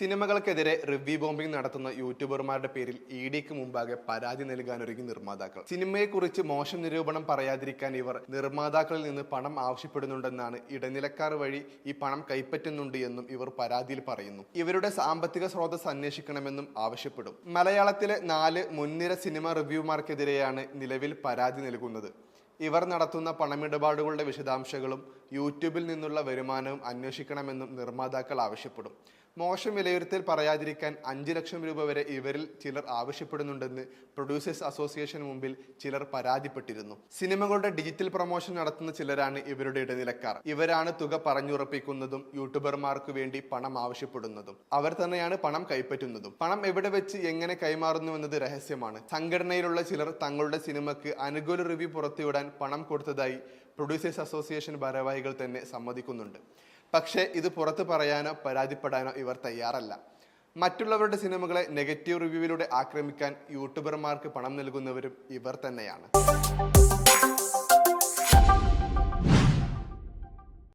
സിനിമകൾക്കെതിരെ review bombing നടത്തുന്ന യൂട്യൂബർമാരുടെ പേരിൽ E ഡിക്ക് മുമ്പാകെ പരാതി നൽകാനൊരുങ്ങി നിർമ്മാതാക്കൾ. സിനിമയെക്കുറിച്ച് മോശം നിരൂപണം പറയാതിരിക്കാൻ ഇവർ നിർമ്മാതാക്കളിൽ നിന്ന് പണം ആവശ്യപ്പെടുന്നുണ്ടെന്നാണ് ഇടനിലക്കാർ വഴി ഈ പണം കൈപ്പറ്റുന്നുണ്ട് എന്നും ഇവർ പരാതിയിൽ പറയുന്നു. ഇവരുടെ സാമ്പത്തിക സ്രോതസ് അന്വേഷിക്കണമെന്നും ആവശ്യപ്പെടും. മലയാളത്തിലെ നാല് മുൻനിര സിനിമ റിവ്യൂമാർക്കെതിരെയാണ് നിലവിൽ പരാതി നൽകുന്നത്. ഇവർ നടത്തുന്ന പണമിടപാടുകളുടെ വിശദാംശങ്ങളും യൂട്യൂബിൽ നിന്നുള്ള വരുമാനവും അന്വേഷിക്കണമെന്നും നിർമ്മാതാക്കൾ ആവശ്യപ്പെടും. മോശം വിലയിരുത്തൽ പറയാതിരിക്കാൻ അഞ്ച് ലക്ഷം രൂപ വരെ ഇവരിൽ ചിലർ ആവശ്യപ്പെടുന്നുണ്ടെന്ന് പ്രൊഡ്യൂസേഴ്സ് അസോസിയേഷൻ മുമ്പിൽ ചിലർ പരാതിപ്പെട്ടിരുന്നു. സിനിമകളുടെ ഡിജിറ്റൽ പ്രൊമോഷൻ നടത്തുന്ന ചിലരാണ് ഇവരുടെ ഇടനിലക്കാർ. ഇവരാണ് തുക പറഞ്ഞുറപ്പിക്കുന്നതും യൂട്യൂബർമാർക്ക് വേണ്ടി പണം ആവശ്യപ്പെടുന്നതും. അവർ തന്നെയാണ് പണം കൈപ്പറ്റുന്നതും. പണം എവിടെ വെച്ച് എങ്ങനെ കൈമാറുന്നു എന്നത് രഹസ്യമാണ്. സംഘടനയിലുള്ള ചിലർ തങ്ങളുടെ സിനിമയ്ക്ക് അനുകൂല റിവ്യൂ പുറത്തുവിടാൻ പണം കൊടുത്തതായി പ്രൊഡ്യൂസേഴ്സ് അസോസിയേഷൻ ഭാരവാഹികൾ തന്നെ സമ്മതിക്കുന്നുണ്ട്. പക്ഷേ ഇത് പുറത്തു പറയാനോ പരാതിപ്പെടാനോ ഇവർ തയ്യാറല്ല. മറ്റുള്ളവരുടെ സിനിമകളെ നെഗറ്റീവ് റിവ്യൂവിലൂടെ ആക്രമിക്കാൻ യൂട്യൂബർമാർക്ക് പണം നൽകുന്നവരും ഇവർ തന്നെയാണ്.